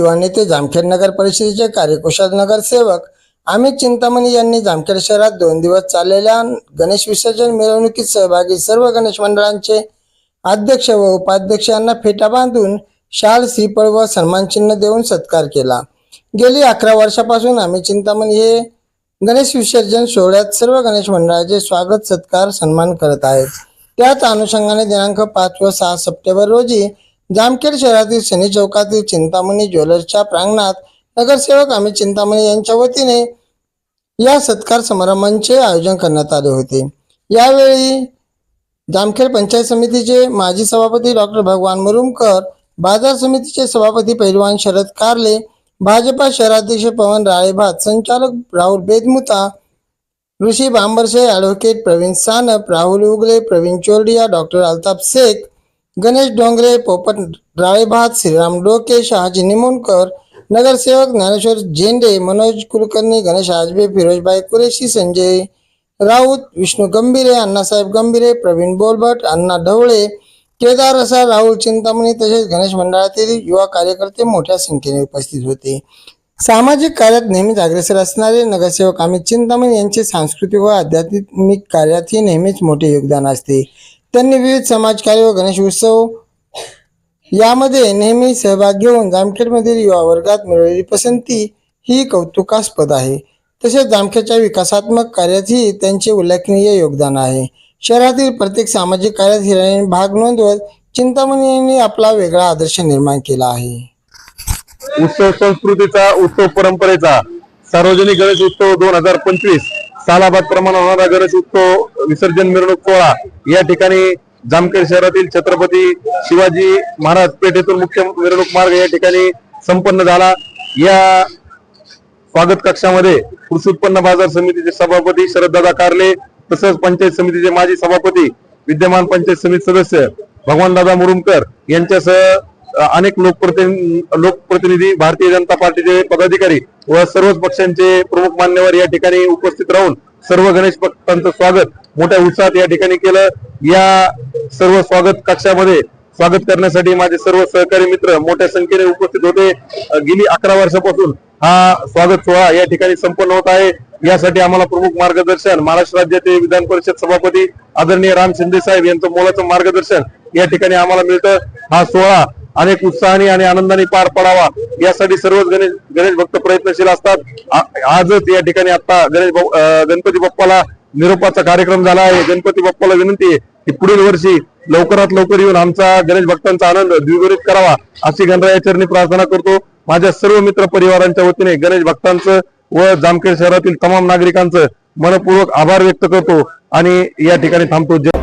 युवा नेते जामखेड नगर परिषदेचे कार्यकुशल नगरसेवक अमित चिंतामणी यांनी जामखेड शहरात दोन दिवस चाललेल्या गणेश विसर्जन मिरवणुकीत सहभागी सर्व गणेश मंडळांचे अध्यक्ष व उपाध्यक्ष यांना फेटा बांधून शाल श्रीफळ व सन्मान चिन्ह देऊन सत्कार केला. गेली अकरा वर्षापासून आम्ही चिंतामणी हे गणेश विसर्जन सोहळ्यात सर्व गणेश मंडळाचे स्वागत सत्कार सन्मान करत आहेत. त्याच अनुषंगाने दिनांक पाच व सहा सप्टेंबर रोजी जामखेड शहरातील शनी चौकातील चिंतामणी ज्वेलर्सच्या प्रांगणात नगरसेवक अमित चिंतामणी यांच्या वतीने या सत्कार समारंभांचे आयोजन करण्यात आले होते. यावेळी जामखेड पंचायत समितीचे माजी सभापती डॉक्टर भगवान मुरुमकर बाजार समितीचे सभापती पैलवान शरद कारले भाजपा शहराध्यक्ष पवन राळेभात संचालक राहुल बेदमुता ऋषी बांबरसे ॲडव्होकेट प्रवीण सानप राहुल उगले प्रवीण चोरडिया डॉक्टर अल्ताफ शेख गणेश डोंगरे पोपट राळेभात श्रीराम डोके शहाजी निमोणकर नगरसेवक ज्ञानेश्वर झेंडे मनोज कुलकर्णी गणेश आजबे फिरोजबाई कुरेशी संजय राऊत विष्णू गंभीरे अण्णासाहेब गंभीरे प्रवीण बोलभट अण्णा ढवळे केदार रसा राहुल चिंतामणी तसेच गणेश मंडळातील युवा कार्यकर्ते मोठ्या संख्येने उपस्थित होते. सामाजिक कार्यात नेहमीच अग्रेसर असणारे नगरसेवक अमित चिंतामणी यांचे सांस्कृतिक व आध्यात्मिक कार्यातही नेहमीच मोठे योगदान असते. त्यांनी विविध समाजकार्य व गणेश उत्सव यामध्ये नेहमी सहभाग घेऊन जामखेडमधील युवा वर्गात मिळवलेली पसंती ही कौतुकास्पद आहे. तसेच जामखेडच्या विकासात्मक कार्यातही त्यांचे उल्लेखनीय योगदान आहे. शहरातील प्रत्येक सामाजिक कार्यात हिराने भाग नोंदवत चिंतामणी यांनी आपला वेगळा आदर्श निर्माण केला आहे. उत्सव संस्कृतीचा उत्सव परंपरेचा सार्वजनिक गणेश उत्सव दोन हजार पंचवीस सालाबाद प्रमाणे होणारा गणेश उत्सव विसर्जन मिरवणूक सोहळा या ठिकाणी जामखेड शहरातील छत्रपती शिवाजी महाराज पेठेतून मुख्य मिरवणूक मार्ग या ठिकाणी संपन्न झाला. या स्वागत कक्षामध्ये कृषी उत्पन्न बाजार समितीचे सभापती शरददादा कारले तसंच पंचायत समितीचे माजी सभापती विद्यमान पंचायत समिती सदस्य भगवानदादा मुरुमकर यांच्यासह अनेक लोकप्रतिनिधी लोकप्रतिनिधी भारतीय जनता पार्टीचे पदाधिकारी व सर्वच पक्षांचे प्रमुख मान्यवर या ठिकाणी उपस्थित राहून सर्व गणेश भक्तांचं स्वागत. मोठ्या उत्साहात या ठिकाणी केलं. या सर्व स्वागत कक्षामध्ये स्वागत करण्यासाठी माझे सर्व सहकारी मित्र मोठ्या संख्येने उपस्थित होते. गेली अकरा वर्षापासून हा स्वागत सोहळा या ठिकाणी संपन्न होत आहे. यासाठी आम्हाला प्रमुख मार्गदर्शन महाराष्ट्र राज्याचे विधान परिषद सभापती आदरणीय राम शिंदे साहेब यांचं मोलाचं मार्गदर्शन या ठिकाणी आम्हाला मिळतं. हा सोहळा अनेक उत्साहाने आणि आनंदाने पार पडावा यासाठी सर्वच गणेश गणेश भक्त प्रयत्नशील असतात. आजच या ठिकाणी आता गणेश गणपती बाप्पाला निरोपाचा कार्यक्रम झाला आहे. गणपती बाप्पाला विनंती आहे की पुढील वर्षी लवकरात लवकर येऊन आमचा गणेश भक्तांचा आनंद द्विगुणित करावा अशी गणरायाचरणी प्रार्थना करतो. माझ्या सर्व मित्र परिवारांच्या वतीने गणेश भक्तांचं व जामखेड शहरातील तमाम नागरिकांचं मनपूर्वक आभार व्यक्त करतो आणि या ठिकाणी थांबतो. जय